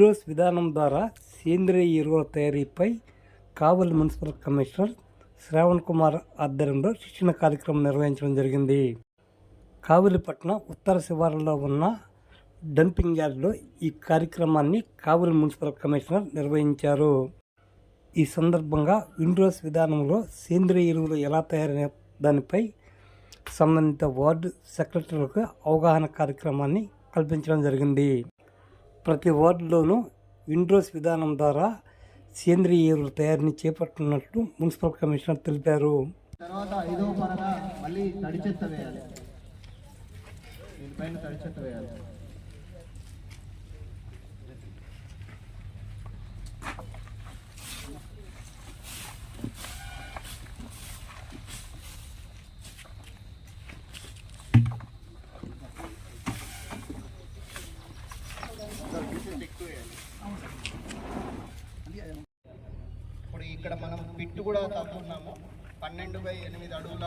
విండ్రోస్ విధానం ద్వారా సేంద్రియ ఎరువుల తయారీపై కావలి మున్సిపల్ కమిషనర్ శ్రావణ్ కుమార్ ఆధ్వర్యంలో శిక్షణ కార్యక్రమం నిర్వహించడం జరిగింది. కావలిపట్నం ఉత్తర శివారులో ఉన్న డంపింగ్ యార్డ్లో ఈ కార్యక్రమాన్ని కావలి మున్సిపల్ కమిషనర్ నిర్వహించారు. ఈ సందర్భంగా విండ్రోస్ విధానంలో సేంద్రియ ఎరువులు ఎలా తయారైన దానిపై సంబంధిత వార్డు సెక్రటరీలకు అవగాహన కార్యక్రమాన్ని కల్పించడం జరిగింది. ప్రతి వార్డులోనూ విండ్రోస్ విధానం ద్వారా సేంద్రియ ఎరువుల తయారీని చేపట్టున్నట్లు మున్సిపల్ కమిషనర్ తెలిపారు. తర్వాత ఐదో పరగా మళ్ళీ తడి చెత్త వేయాలి. దీనిపైన తడి చెత్త వేయాలి ఇప్పుడు ఇక్కడ మనం పిట్టు కూడా తవ్వున్నాము పన్నెండు బై ఎనిమిది అడుగుల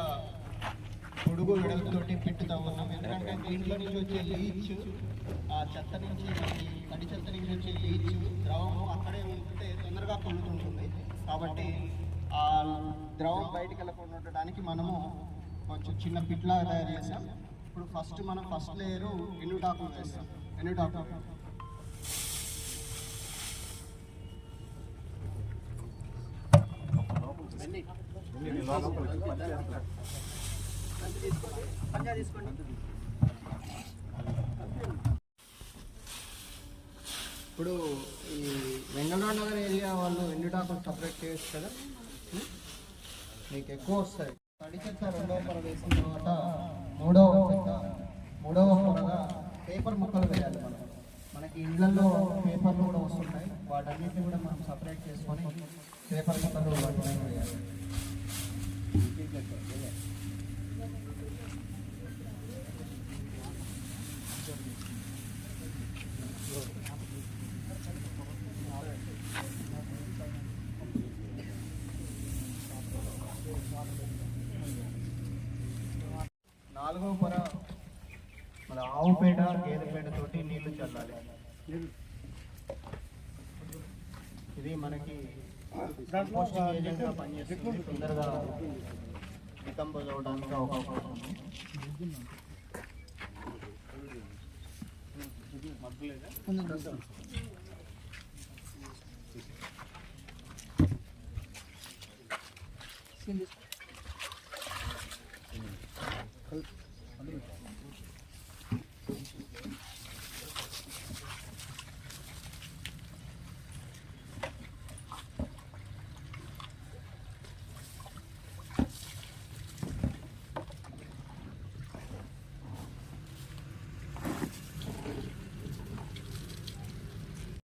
పొడుగు వెడల్పుతోటి పిట్టు తవ్వున్నాం ఎందుకంటే దీంట్లో నుంచి వచ్చే లీచ్ ఆ చెత్త నుంచి తడి చెత్త నుంచి వచ్చే లీచ్ ద్రవము అక్కడే ఉంటే తొందరగా పొందుతుంటుంది కాబట్టి ఆ ద్రవం బయటికి వెళ్ళకుండా ఉండడానికి మనము కొంచెం చిన్న పిట్లాగా తయారు చేసాం ఇప్పుడు ఫస్ట్ మనం ఫస్ట్ లేయరు ఎన్నుటాకులు వేస్తాం. ఎన్నుటాకు ఇప్పుడు ఈ వెంగళరావు నగర్ ఏరియా వాళ్ళు ఎండుటాకులు సపరేట్ చేయొచ్చు కదా? మీకు ఎక్కువ వస్తాయి. తడి చెత్త రెండవ పొర వేసిన తర్వాత మూడవ చెత్త మూడవ పొరగా పేపర్ ముక్కలు వేయాలి మనం. మనకి ఇండ్లలో పేపర్లు కూడా వస్తున్నాయి వాటన్నిటిని కూడా మనం సపరేట్ చేసుకొని పేపర్ ముక్కలు వాటిని వేయాలి నాలుగో పొర మన ఆవు పేడ గేదె పేడ తోటి నీళ్లు చల్లాలి ఇది మనకి కంపోస్టింగ్ ఏజెంట్ గా పనిచేస్తుంది తొందరగా డికంపోజ్ అవడానికి అవకాశం ఉంది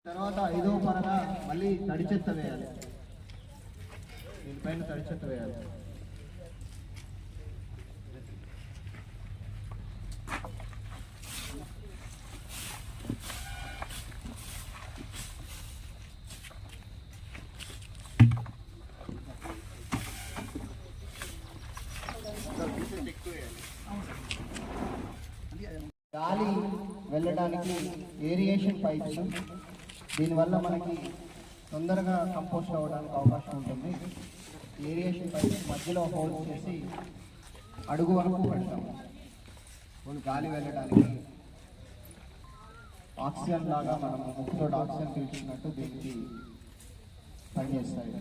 తర్వాత ఐదో పరగా మళ్ళీ తడి చెత్త వేయాలి. దీనిపైన తడి చెత్త వేయాలి. గాలి వెళ్ళడానికి ఏరియేషన్ పైప్స్ దీనివల్ల మనకి తొందరగా కంపోస్ట్ అవ్వడానికి అవకాశం ఉంటుంది. ఏరియేషన్ పై మధ్యలో హోల్స్ చేసి అడుగు వరకు పెడతాము వాళ్ళు గాలి వెళ్ళడానికి ఆక్సిజన్ లాగా మనం ముక్కులో ఆక్సిజన్ పీల్చుకున్నట్టు దీనికి పనిచేస్తాయి.